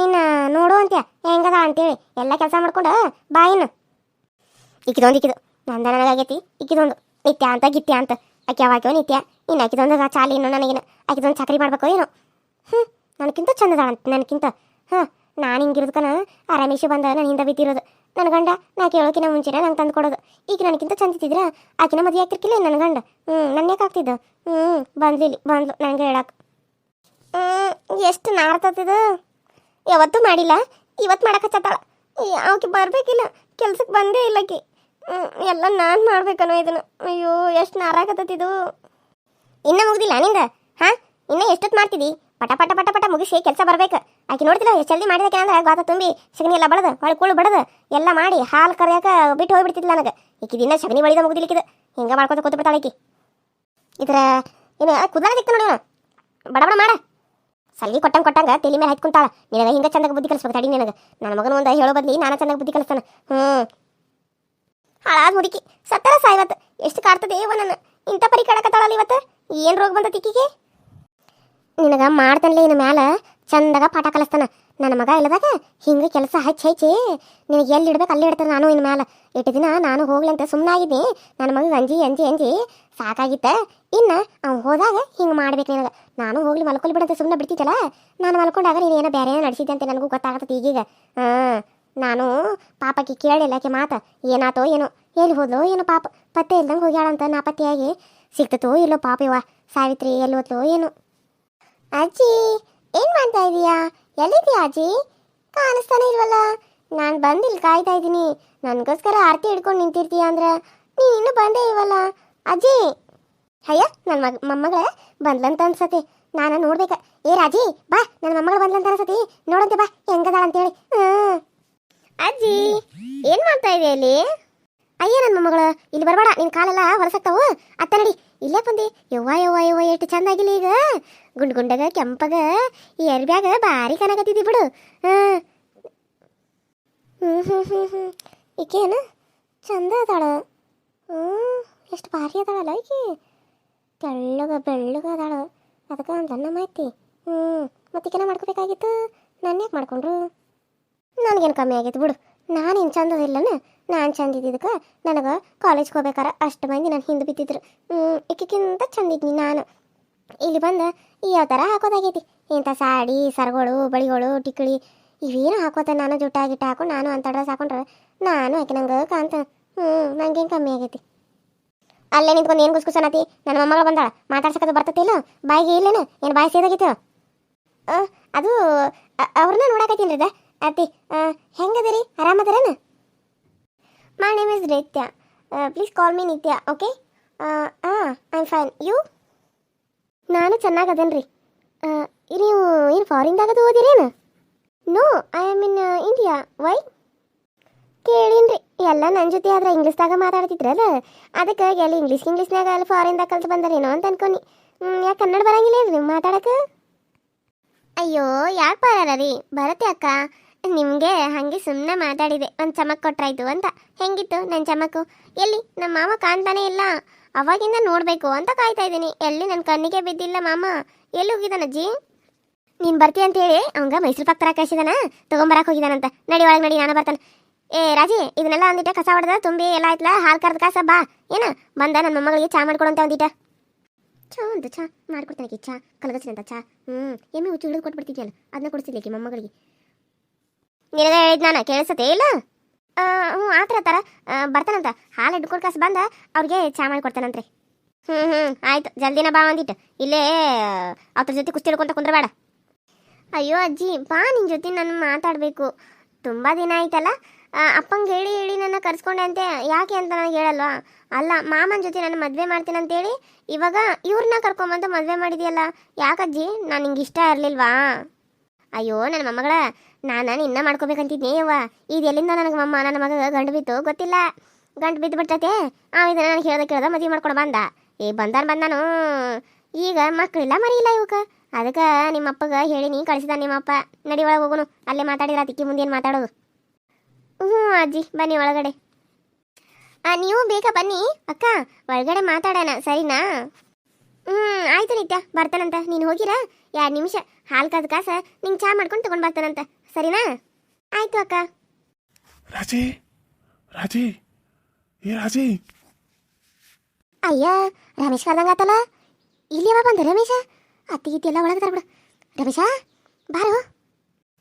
[SPEAKER 1] ನಿನ್ನ ನೋಡು ಅಂತ್ಯ. ಹೆಂಗದ ಅಂತೇಳಿ. ಎಲ್ಲ ಕೆಲಸ ಮಾಡ್ಕೊಂಡು ಬಾಯಿನ ಇಕ್ಕಿದೊಂದು ಇಕ್ಕಿದು. ನಂದ ನನಗಾಗೈತಿ ಇಕ್ಕಿದೊಂದು. ನಿತ್ಯ ಅಂತ, ಗಿತ್ಯ ಅಂತ. ಆಕೆ ಅವಾಕ್ಯೋ ನಿತ್ಯ. ಇನ್ನು ಆಕಿದೊಂದು ಚಾಲಿ ಇನ್ನು ನನಗೇನು ಆಕಿದೊಂದು ಚಕ್ರಿ ಮಾಡ್ಬೇಕು ಏನು. ಹ್ಞೂ ನನಗಿಂತ ಚಂದದ ಅಂತ ನನಗಿಂತ ಹಾಂ, ನಾನು ಹಿಂಗಿರೋದಕ್ಕನ ಆ ರಮೇಶ್ ಬಂದ ನನ್ನ ಹಿಂದೆ ಬಿದ್ದಿರೋದು. ನನ್ನ ಗಂಡ, ನಾ ಕೇಳೋಕಿನ ಮುಂಚೆನೇ ನಂಗೆ ತಂದು ಕೊಡೋದು ಈಗ ನನಗಿಂತ ಚಂದಿತ್ತಿದ್ರ ಆಕಿನ ಮದುವೆ ಆಗ್ತಿರ್ಕಿಲ್ಲ ನನ್ನ ಗಂಡ? ಹ್ಞೂ ನನ್ನ ಯಾಕೆ ಆಗ್ತಿದ್ದು? ಹ್ಞೂ ಬಂದ್ಲಿಲ್ಲಿ ಬಂದ್ಲು. ನನಗೆ ಹೇಳಕ್ಕೆ ಎಷ್ಟು ನಾರ್ತತಿದು? ಯಾವತ್ತೂ ಮಾಡಿಲ್ಲ ಇವತ್ತು ಮಾಡಕತ್ತಾಳ ಅವಕ್ಕೆ ಬರಬೇಕಿಲ್ಲ ಕೆಲ್ಸಕ್ಕೆ ಬಂದೇ ಇಲ್ಲ ಕಿ ಎಲ್ಲ ನಾನು ಮಾಡ್ಬೇಕನ್ನೋ ಇದನ್ನು. ಅಯ್ಯೋ, ಎಷ್ಟು ನಾರಾಕತ್ತಿದು ಇನ್ನೂ ಮುಗ್ದಿಲ್ಲ ನಿಂದ? ಹಾಂ, ಇನ್ನೂ ಎಷ್ಟೊತ್ತು ಮಾಡ್ತಿದ್ದಿ ಪಟ ಪಟ ಪಟ ಪಟ ಮುಗಿಸಿ ಕೆಲಸ ಬರ್ಬೇಕು. ಆಕೆ ನೋಡ್ತಿಲ್ಲ ಎಷ್ಟು ಜಲ್ದಿ ಮಾಡಿದಕ್ಕೆ ಅಂದ್ರೆ ಗಾತ ತುಂಬಿ ಸಗಣಿ ಎಲ್ಲ ಬಡದು, ಹೊಳೆ ಕೂಳು ಬಡದು. ಎಲ್ಲ ಮಾಡಿ ಹಾಲು ಕರಿಯಾಕ ಬಿಟ್ಟು ಹೋಗ್ಬಿಡ್ತಿದ್ಲ ನನಗೆ. ಈಕಿ ದಿನ ಸಗಣಿ ಬಳಿದ ಮುಗಿದಿಲಿಕ್ಕಿದ ಹಿಂಗೆ ಮಾಡ್ಕೊತ ಕೂತ್ಬಿಡ್ತಾಳೆ ಆಕಿ ಇದರ ಏನು ಕುದಾರ ಸಿಕ್ತ ನೋಡಿ. ಬಡ ಬಡ ಮಾಡ. ಸಲ್ಗಿ ಕೊಟ್ಟಂಗೆ ಕೊಟ್ಟಂಗ ತಲೆ ಮೇಲೆ ಹತ್ಕೊಂತಾಳ ನಿನಗೆ ಹಿಂಗೆ ಚಂದಾಗ ಬುದ್ಧಿ ಕಲಿಸ್ಬೇಕು ತಡಿ ನಿನಗೆ. ನನ್ನ ಮಗನ ಒಂದು ಹೇಳೋ ಬದ್ಲಿ ನಾನು ಚಂದಾಗ ಬುದ್ಧಿ ಕಲಿಸ್ತಾನೆ. ಹ್ಞೂ ಹಾಳಾದ ಮುದುಕಿ ಸತ್ತರ ಸಾಯ್ವತ್ತು ಎಷ್ಟು ಕಾಡ್ತದೆ ಇವ ನನ್ನ. ಇಂಥ ಪರಿ ಕಡಕತ್ತಾಳಲ್ಲ ಇವತ್ತು? ಏನು ರೋಗ ಬಂದ ತಿಕ್ಕಿಗೆ ನಿನಗ ಮಾಡ್ತಾನಲ್ಲ ಇನ್ನು ಮ್ಯಾಲ. ಚಂದಾಗ ಪಾಠ ಕಲಿಸ್ತಾನ. ನನ್ನ ಮಗ ಇಲ್ಲದಾಗ ಹಿಂಗೆ ಕೆಲಸ ಹಚ್ಚಿ ಹಚ್ಚಿ ನಿನಗೆ ಎಲ್ಲಿ ಇಡ್ಬೇಕು ಅಲ್ಲಿ ಇಡ್ತಾರೆ ನಾನು ಇನ್ನು ಮೇಲೆ ಇಟ್ಟು ದಿನ ನಾನು ಹೋಗ್ಲಿ ಅಂತ ಸುಮ್ಮನಾಗಿದ್ದೆ ನನ್ನ ಮಗ ಅಂಜಿ ಅಂಜಿ ಅಂಜಿ ಸಾಕಾಗಿತ್ತ. ಇನ್ನು ಅವ್ನು ಹೋದಾಗ ಹಿಂಗೆ ಮಾಡ್ಬೇಕು ನಿನಗೆ. ನಾನು ಹೋಗ್ಲಿ ಮಲ್ಕೊಲ್ ಬಿಡಂತ ಸುಮ್ಮನೆ ಬಿಡ್ತಿದ್ದಲ್ಲ. ನಾನು ಮಲ್ಕೊಂಡಾಗ ನೀನು ಏನೋ ಬೇರೆ ನಡೆಸಿದ್ದೆ ಅಂತ ನನಗೂ ಗೊತ್ತಾಗತ್ತೆ ಈಗೀಗ. ಹಾಂ, ನಾನು ಪಾಪಕ್ಕೆ ಕೇಳಿಲ್ಲ ಆಕೆ ಮಾತ. ಏನಾತೋ ಏನೋ. ಎಲ್ಲಿ ಹೋದ್ಲೋ ಏನೋ ಪಾಪ. ಪತ್ತೆ ಇಲ್ದಂಗೆ ಹೋಗ್ಯಾಳಂತ ನಾಪತ್ತೆಯಾಗಿ. ಸಿಕ್ತತೋ ಇಲ್ಲೋ ಪಾಪ ಇವ. ಸಾವಿತ್ರಿ ಎಲ್ಲಿ ಹೋದ್ಲೋ ಏನೋ. ಅಜ್ಜಿ, ಏನು ಮಾಡ್ತಾ ಇದೀಯಾ? ಎಲ್ಲಿದ್ಯಾ ಅಜ್ಜಿ? ಕಾಣಿಸ್ತಾನೆ ಇಲ್ವಲ್ಲ? ನಾನು ಬಂದಿಲ್ಲ ಕಾಯ್ತಾ ಇದ್ದೀನಿ. ನನಗೋಸ್ಕರ ಆರತಿ ಹಿಡ್ಕೊಂಡು ನಿಂತಿರ್ತೀಯ ಅಂದ್ರೆ ನೀನು ಇನ್ನೂ ಬಂದೇ ಇವಲ್ಲ ಅಜ್ಜಿ! ಅಯ್ಯ ನನ್ನ ಮಗ, ಮೊಮ್ಮಗಳ, ಬಂದ್ಲಂತ ಅನ್ಸತಿ ನಾನು ನೋಡ್ಬೇಕ. ಏ ರಾಜಿ, ಬಾ ನನ್ನ ಮೊಮ್ಮಗಳು ಬಂದ್ಲಂತ ಅನ್ಸತಿ ನೋಡಂತೆ ಬಾ, ಹೆಂಗದಾಳ ಅಂತೇಳಿ. ಹ್ಞೂ ಅಜ್ಜಿ, ಏನು ಮಾಡ್ತಾ ಇದೆ ಅಲ್ಲಿ ಅಯ್ಯ ನನ್ನ ಮೊಮ್ಮಗಳು ಇಲ್ಲಿ ಬರಬೇಡ, ನಿನ್ ಕಾಲೆಲ್ಲ ಹೊರಸಕ್ತಾವು ಅತ್ತ ನಡಿ. ಇಲ್ಲೇ ಬಂದಿ. ಯವ್ವ ಯವ್ವ ಯವ್ವ, ಎಷ್ಟು ಚಂದ ಆಗಿಲ್ಲ ಈಗ. ಗುಂಡ್ ಗುಂಡಗ ಕೆಂಪಗ, ಈ ಅರ್ಬ್ಯಾಗ ಭಾರಿ ಕನಗತ್ತಿದ್ದಿ ಬಿಡು. ಹ್ಮ್ ಹ್ಞೂ ಈಕೇನ? ಚಂದ ಅದಾಳ. ಹ್ಞೂ ಎಷ್ಟು ಭಾರಿ ಅದಾಳಲ್ಲ ಈಕೆ. ತೆಳ್ಳಗ, ಬೆಳ್ಳಗ ಅದಾಳ. ಅದಕ್ಕೆ ಒಂದು ಅನ್ನ ಮಾಹಿತಿ ಹ್ಞೂ ಮತ್ತೀಕೆನ ಮಾಡ್ಕೋಬೇಕಾಗಿತ್ತು. ನಾನು ಯಾಕೆ ಮಾಡ್ಕೊಂಡ್ರು? ನನಗೇನು ಕಮ್ಮಿ ಆಗೈತೆ ಬಿಡು. ನಾನೇನು ಚಂದದಿಲ್ಲನ. ನಾನು ಚಂದ ಇದ್ದಿದ್ದಕ್ಕೆ ನನಗೆ ಕಾಲೇಜ್ಗೆ ಹೋಗ್ಬೇಕಾರ ಅಷ್ಟು ಮಂದಿ ನಾನು ಹಿಂದೆ ಬಿದ್ದಿದ್ರು. ಹ್ಞೂ ಇಕ್ಕಿಕ್ಕಿಂತ ಚಂದ ಇದ್ನಿ ನಾನು. ಇಲ್ಲಿ ಬಂದು ಯಾವ ಥರ ಹಾಕೋದಾಗೈತಿ. ಇಂಥ ಸಾಡಿ, ಸರಗಳು, ಬಳಿಗಳು, ಟಿಕ್ಳಿ, ಇವೇನು ಹಾಕೋತ ನಾನು ಜುಟ್ಟ ಗಿಟ್ಟ ಹಾಕೊಂಡು ನಾನು ಅಂತ ಡ್ರೆಸ್ ಹಾಕೊಂಡ್ರೆ ನಾನು ಆಕೆ ನಂಗೆ ಕಾಂತ ಹ್ಞೂ ನಂಗೇನು ಕಮ್ಮಿ ಆಗೈತಿ. ಅಲ್ಲೇ ನಿಂತ್ಕೊಂಡು ಏನು ಗುಸ್ಗುಸನತಿ ನನ್ನ ಮೊಮ್ಮಗಳು ಬಂದಾಳ. ಬರ್ತೈತಿ ಇಲ್ಲ? ಬಾಯಿಗೆ ಇಲ್ಲೇನು? ಏನು ಬಾಯಿ ಸೇದಾಗಿತ್ತು ಅದು ಅವ್ರನ್ನ ನೋಡಕತ್ತೀನಿ ಅತಿ ಹೆಂಗದಿರಿ? ಆರಾಮದಿರೇನ? My name is Nitya please call me Nitya okay ಹಾಂ ಐ ಆಮ್ ಫೈನ್ ಯು ನಾನು ಚೆನ್ನಾಗದೇನು ರೀ ನೀವು ಏನು ಫಾರಿನ್ದಾಗದು ಓದಿರೇನು no I am in India why ಕೇಳೀನ್ರಿ. ಎಲ್ಲ ನನ್ನ ಜೊತೆ ಆದ್ರೆ ಇಂಗ್ಲೀಷ್ದಾಗ ಮಾತಾಡ್ತಿದ್ರಲ್ಲ ಅದಕ್ಕೆ ಎಲ್ಲಿ ಇಂಗ್ಲೀಷ್ ಇಂಗ್ಲೀಷ್ನಾಗ ಅಲ್ಲಿ ಫಾರಿನ್ದಾಗ ಕಲ್ತು ಬಂದರೇನೋ ಅಂತ ಅನ್ಕೊನಿ ಯಾಕೆ ಕನ್ನಡ ಬರಂಗಿಲ್ಲ ರೀ ಮಾತಾಡಕ್ಕೆ ಅಯ್ಯೋ, ಯಾಕೆ ಬರಲ್ಲ ರೀ? ಬರತ್ತೆ ಅಕ್ಕ. ನಿಮಗೆ ಹಾಗೆ ಸುಮ್ಮನೆ ಮಾತಾಡಿದೆ, ಒಂದು ಚಮಕ್ ಕೊಟ್ರಾಯ್ತು ಅಂತ. ಹೆಂಗಿತ್ತು ನನ್ನ ಚಮಕು? ಎಲ್ಲಿ? ನಮ್ಮ ಮಾವ ಕಾಣ್ತಾನೆ ಇಲ್ಲ. ಅವಾಗಿಂದ ನೋಡಬೇಕು ಅಂತ ಕಾಯ್ತಾ ಇದ್ದೀನಿ. ಎಲ್ಲಿ ನನ್ನ ಕಣ್ಣಿಗೆ ಬಿದ್ದಿಲ್ಲ ಮಾಮ? ಎಲ್ಲಿ ಹೋಗಿದ್ದಾನಜ್ಜಿ ನೀನು ಬರ್ತೀಯ ಅಂತ ಹೇಳಿ ಅವಂಗ ಮೈಸೂರು ಪಾಕ್ ತರ ಕಳಿಸಿದಾನ. ತೊಗೊಂಬರಕ್ಕೆ ಹೋಗಿದಾನಂತ. ನಡಿ ಒಳಗೆ ನಡಿ, ನಾನು ಬರ್ತಾನೆ. ಏ, ರಾಜಿ, ಇದನ್ನೆಲ್ಲ ಒಂದಿಟ ಕಸ ಹೊಡೆದ, ತುಂಬಿ ಎಲ್ಲ ಆಯ್ತಲ್ಲ? ಹಾಲು ಕರ್ದ ಕಾಸ ಬಾ. ಏನ? ಬಂದ ನನ್ನ ಮೊಮ್ಮಗಳಿಗೆ ಚಾ ಮಾಡ್ಕೊಡಂತ ಒಂದಿಟ ಚಾ ಅಂತ ಚಾ. ಮಾಡ್ಕೊಡ್ತಾನೆ ಚಾ. ಕಲಗಸಿನಂತ ಚಾ. ಹ್ಞೂ ಎಮ್ಮೆ ಹುಚ್ಚು ಹಿಡಿದು ಕೊಟ್ಬಿಡ್ತಿದ್ಯಲ್ಲ ಅದನ್ನ ಕೊಡಿಸಿದ್ಲಿಕ್ಕೆ ಮೊಮ್ಮಗಳಿಗೆ? ನಿನಗೆ ಹೇಳಿದ್ ನಾನು ಕೇಳಿಸತ್ತೆ, ಇಲ್ಲ? ಹ್ಞೂ ಆ ಥರ ಥರ ಬರ್ತಾನಂತ. ಹಾಲು ಹಿಡ್ಕೊಂಡು ಕಾಸು ಬಂದ, ಅವ್ರಿಗೆ ಚಾ ಮಾಡಿ ಕೊಡ್ತಾನಂತ್ರಿ. ಹ್ಞೂ ಹ್ಞೂ ಆಯ್ತು. ಜಲ್ದಿನ ಬಾ ಅಂದಿಟ್ಟು. ಇಲ್ಲೇ, ಅವ್ರ ಜೊತೆ ಕುಸ್ತಿ ಹಿಡ್ಕೊಂತ ಕುಂದ್ರಬೇಡ. ಅಯ್ಯೋ ಅಜ್ಜಿ, ಬಾ ನಿನ್ನ ಜೊತೆ ನಾನು ಮಾತಾಡಬೇಕು. ತುಂಬ ದಿನ ಆಯ್ತಲ್ಲ. ಅಪ್ಪಂಗೆ ಹೇಳಿ ಹೇಳಿ ನನ್ನ ಕರ್ಸ್ಕೊಂಡೆ ಅಂತೆ. ಯಾಕೆ ಅಂತ ನನಗೆ ಹೇಳಲ್ವಾ? ಅಲ್ಲ, ಮಾಮನ ಜೊತೆ ನಾನು ಮದುವೆ ಮಾಡ್ತೀನಿ ಅಂತೇಳಿ, ಇವಾಗ ಇವ್ರನ್ನ ಕರ್ಕೊಂಬಂದು ಮದುವೆ ಮಾಡಿದೆಯಲ್ಲ. ಯಾಕಜ್ಜಿ? ನಾನು ನಿಂಗೆ ಇಷ್ಟ ಇರಲಿಲ್ವಾ? ಅಯ್ಯೋ, ನನ್ನ ಮೊಮ್ಮಗಳ ನಾನು ಇನ್ನೂ ಮಾಡ್ಕೋಬೇಕಂತಿದ್ನೇ ಯವ್ವ. ಇದು ಎಲ್ಲಿಂದ ನನಗೆ ಮಮ್ಮ, ನನ್ನ ಮಗ ಗಂಡು ಬಿತ್ತು ಗೊತ್ತಿಲ್ಲ. ಗಂಟು ಬಿದ್ದು ಬಿಡ್ತೈತೆ ಆ ಇದನ್ನು ನನಗೆ ಹೇಳ್ದ ಕೇಳ್ದ ಮದುವೆ ಮಾಡ್ಕೊಂಡು ಬಂದ. ಏ ಬಂದಾನ ಬಂದಾನು ಈಗ ಮಕ್ಕಳಿಲ್ಲ ಮರಿಯಿಲ್ಲ ಇವಕ್ಕೆ ಅದಕ್ಕೆ ನಿಮ್ಮ ಅಪ್ಪಗೆ ಹೇಳಿ ನೀ ಕಳಿಸಿದ ನಿಮ್ಮಪ್ಪ ನಡಿ ಒಳಗೆ ಹೋಗುನು, ಅಲ್ಲೇ ಮಾತಾಡಿದ್ರೆ ತಿಕ್ಕಿ ಮುಂದೇನು ಮಾತಾಡೋದು. ಹ್ಞೂ ಅಜ್ಜಿ, ಬನ್ನಿ ಒಳಗಡೆ. ನೀವು ಬೇಗ ಬನ್ನಿ. ಅಕ್ಕ, ಒಳಗಡೆ ಮಾತಾಡೋಣ, ಸರಿನಾ? ಹ್ಞೂ, ಆಯ್ತು ನಿತ್ಯ, ಬರ್ತಾನಂತ. ನೀನು ಹೋಗಿರಾ? ಎರಡು ನಿಮಿಷ, ಹಾಲು ಕಾದ ಕಾಸ, ನಿಂಗೆ ಚಹಾ ಮಾಡ್ಕೊಂಡು ತಗೊಂಡು ಬರ್ತಾನಂತ. ಸರಿನಾ? ಆಯ್ತು ಅಕ್ಕ.
[SPEAKER 2] ರಾಜಿ ರಾಜಿ ಏ ರಾಜಿ.
[SPEAKER 1] ಅಯ್ಯ ರಮೇಶ್ ಕರ್ದಂಗಾತಲ್ಲ ಇಲ್ಲಿ ಯಾವ ಬಂದ ರಮೇಶ? ಅತ್ತಿ ಗಿತ್ತಿ ಎಲ್ಲ ಒಳಗೆ ಬಿಡು ರಮೇಶ ಬಾರೋ.